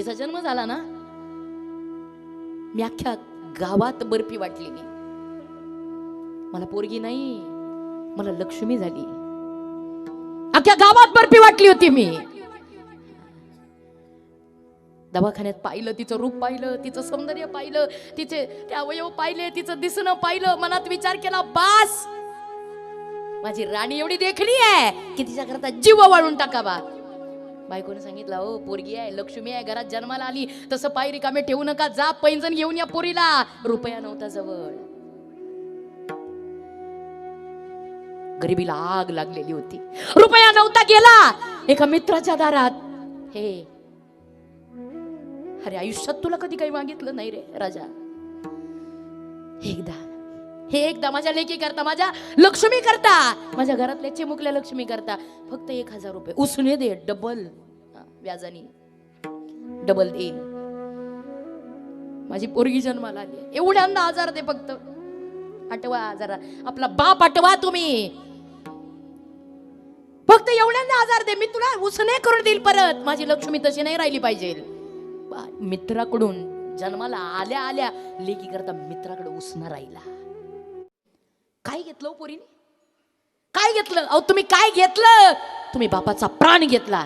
तिचा जन्म झाला ना? मी अख्ख्या गावात बर्फी वाटलेली. मला पोरगी नाही मला लक्ष्मी झाली. अख्ख्या गावात बर्फी वाटली होती मी. दवाखान्यात पाहिलं तिचं रूप पाहिलं तिचं सौंदर्य पाहिलं तिचे ते अवयव पाहिले तिचं दिसणं पाहिलं मनात विचार केला बास! माझी राणी एवढी देखणी आहे की तिच्याकरता जीव वाळून टाकावा. बायकोने सांगितलं हो पोरगी आहे लक्ष्मी आहे घरात जन्माला आली. तसं पाय रिकामे ठेवू नका जा पैंजण घेऊन या पोरीला. रुपया नव्हता जवळ. गरिबीला आग लागलेली होती. रुपया नव्हता गेला. एका मित्राच्या दारात हे अरे आयुष्यात तुला कधी काही मागितलं नाही रे राजा. एकदा हे एकदा माझ्या लेकी करता माझ्या लक्ष्मी करता. माझ्या घरातल्या चिमुकल्या लक्ष्मी करता. फक्त एक हजार रुपये. उसने दे डबल व्याजानी. डबल दे. माझी पोरगी जन्माला आली एवढ्यांदा आजार दे फक्त. आठवा आजार. आपला बाप आठवा तुम्ही. फक्त एवढ्यांदा आजार दे. मी तुला उसने करून देईल परत. माझी लक्ष्मी तशी नाही राहिली पाहिजे. बा- मित्राकडून जन्माला आल्या आल्या लेकी करता मित्राकडे उसना राहिला. काय घेतलं हो पोरीने? काय घेतलं? अहो तुम्ही काय घेतलं? तुम्ही बापाचा प्राण घेतला.